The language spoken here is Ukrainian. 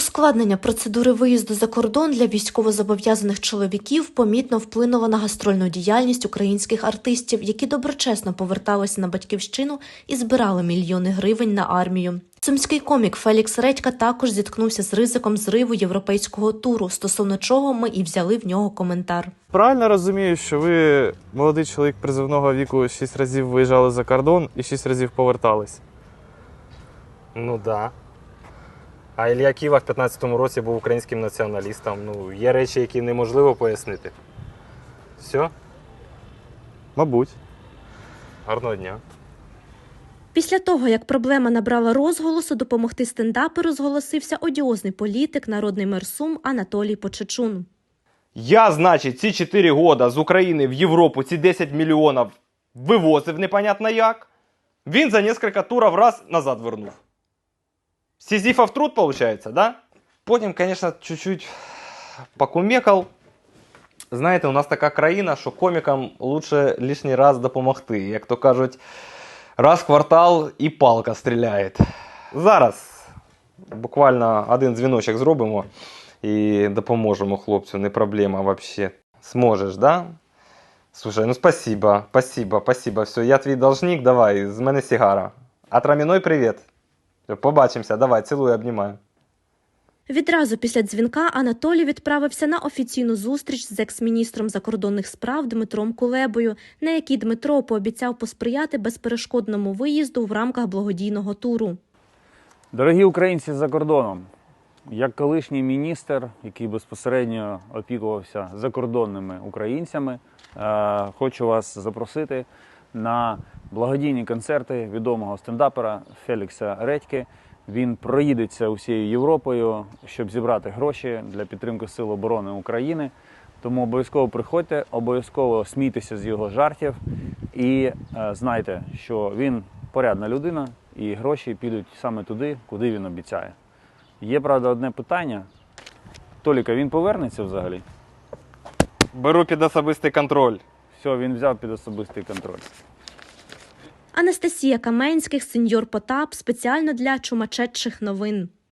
Ускладнення процедури виїзду за кордон для військовозобов'язаних чоловіків помітно вплинуло на гастрольну діяльність українських артистів, які доброчесно поверталися на батьківщину і збирали мільйони гривень на армію. Сумський комік Фелікс Редька також зіткнувся з ризиком зриву європейського туру, стосовно чого ми і взяли в нього коментар. Правильно розумію, що ви молодий чоловік призивного віку 6 разів виїжджали за кордон і 6 разів повертались. Ну да. А Ілля Ківа в 15-му році був українським націоналістом. Ну, є речі, які неможливо пояснити. Все, Мабуть. гарного дня. Після того, як проблема набрала розголосу, допомогти стендаперу зголосився одіозний політик, народний мер Сум Анатолій Почечун. Я, значить, ці 4 года з України в Європу ці 10 мільйонів вивозив непонятно як. Він за несколько турів раз назад вернув. Сізіфов труд, получается, да? Потім, конечно, чуть-чуть покумекав. Знаєте, у нас така країна, що комікам лучше лишній раз допомогти. Як то кажуть, раз в квартал і палка стріляє. Зараз буквально один дзвіночок зробимо і допоможемо хлопцю, не проблема вообще. Сможеш, да? Слушай, ну спасибо, спасибо, спасибо. Все, я твій должник, давай, з мене сигара. А Траміной привіт. Побачимося, давай, цілую, обнімаю. Відразу після дзвінка Анатолій відправився на офіційну зустріч з екс-міністром закордонних справ Дмитром Кулебою, на якій Дмитро пообіцяв посприяти безперешкодному виїзду в рамках благодійного туру. Дорогі українці за кордоном, як колишній міністр, який безпосередньо опікувався закордонними українцями, е, хочу вас запросити на благодійні концерти відомого стендапера Фелікса Редьки. Він проїдеться усією Європою, щоб зібрати гроші для підтримки Сил оборони України. Тому обов'язково приходьте, обов'язково смійтеся з його жартів і е, знайте, що він порядна людина, і гроші підуть саме туди, куди він обіцяє. Є, правда, одне питання. Толіка, він повернеться взагалі? Беру під особистий контроль. Все, він взяв під особистий контроль. Анастасія Каменських, сеньор Потап, спеціально для чумачетших новин.